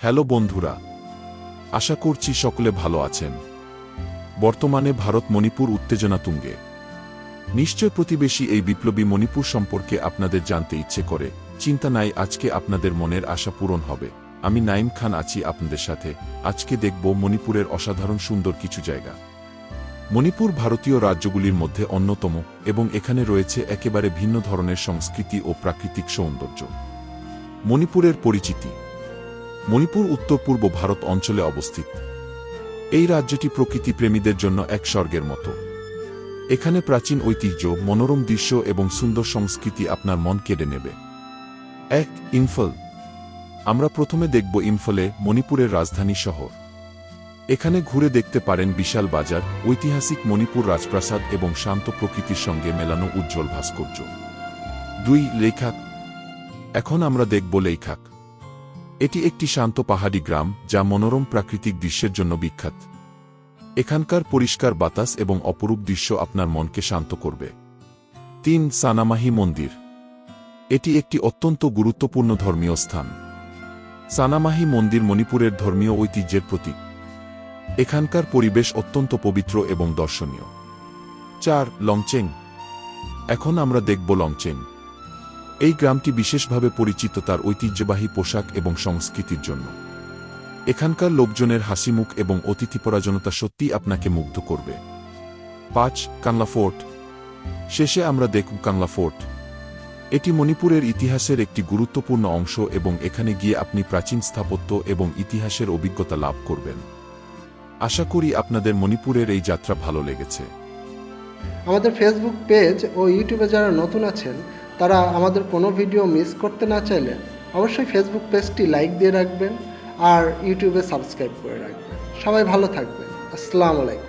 Hello বন্ধুরা, আশা করছি সকলে ভালো আছেন। বর্তমানে ভারত মণিপুর উত্তেজনা তুঙ্গে। নিশ্চয় প্রতিবেশী এই বিপ্লবী মণিপুর সম্পর্কে আপনাদের জানতে ইচ্ছে করে, চিন্তা নাই আজকে আপনাদের মনের আশা পূরণ হবে। আমি নাইম খান আছি আপনাদের সাথে, আজকে দেখব মণিপুরের অসাধারণ সুন্দর কিছু জায়গা। মণিপুর ভারতীয় রাজ্যগুলির মধ্যে অন্যতম এবং এখানে রয়েছে একেবারে ভিন্ন ধরনের সংস্কৃতি ও প্রাকৃতিক সৌন্দর্য। মণিপুরের পরিচিতি মণিপুর, উত্তর, পূর্ব ভারত অঞ্চলে অবস্থিত। এই রাজ্যটি প্রকৃতি প্রেমীদের জন্য এক স্বর্গের মতো। এখানে প্রাচীন ঐতিহ্য, মনোরম দৃশ্য এবং সুন্দর সংস্কৃতি আপনার মন কেড়ে নেবে। এক, ইম্ফল। আমরা প্রথমে দেখব ইম্ফলে মণিপুরের রাজধানী শহর। এখানে ঘুরে দেখতে পারেন বিশাল বাজার, ঐতিহাসিক মণিপুর রাজপ্রাসাদ এবং শান্ত প্রকৃতির সঙ্গে মেলানো উজ্জ্বল ভাস্কর্য। দুই, লেখাক। এখন আমরা দেখব লেখাক। এটি একটি শান্ত পাহাড়ি গ্রাম, যা মনোরম প্রাকৃতিক দৃশ্যের জন্য বিখ্যাত। এখানকার পরিষ্কার বাতাস এবং অপরূপ দৃশ্য আপনার মনকে শান্ত করবে। তিন, সানামাহি মন্দির। এটি একটি অত্যন্ত গুরুত্বপূর্ণ ধর্মীয় স্থান। সানামাহি মন্দির মণিপুরের ধর্মীয় ঐতিহ্যের প্রতীক। এখানকার পরিবেশ অত্যন্ত পবিত্র এবং দর্শনীয়। চার, লংচেং। এখন আমরা দেখব লংচেং। এই গ্রামটি বিশেষভাবে পরিচিত তার ঐতিহ্যবাহী পোশাক এবং সংস্কৃতির জন্য। এখানকার লোকজনের হাসিমুখ এবং অতিথিপরাজনতা সত্যিই আপনাকে মুগ্ধ করবে। পাঁচ কাংলা ফোর্ট। শেষে আমরা দেখব কাংলা ফোর্ট। এটি মণিপুরের ইতিহাসের একটি গুরুত্বপূর্ণ অংশ এবং এখানে গিয়ে আপনি প্রাচীন স্থাপত্য এবং ইতিহাসের অভিজ্ঞতা লাভ করবেন। আশা করি আপনাদের মণিপুরের এই যাত্রা ভালো লেগেছে। আমাদের ফেসবুক পেজ ও ইউটিউবে যারা নতুন আছেন তারা আমাদের কোনো ভিডিও মিস করতে না চাইলে অবশ্যই ফেসবুক পেজটি লাইক দিয়ে রাখবেন আর ইউটিউবে সাবস্ক্রাইব করে রাখবেন। সবাই ভালো থাকবেন। আসসালামু আলাইকুম।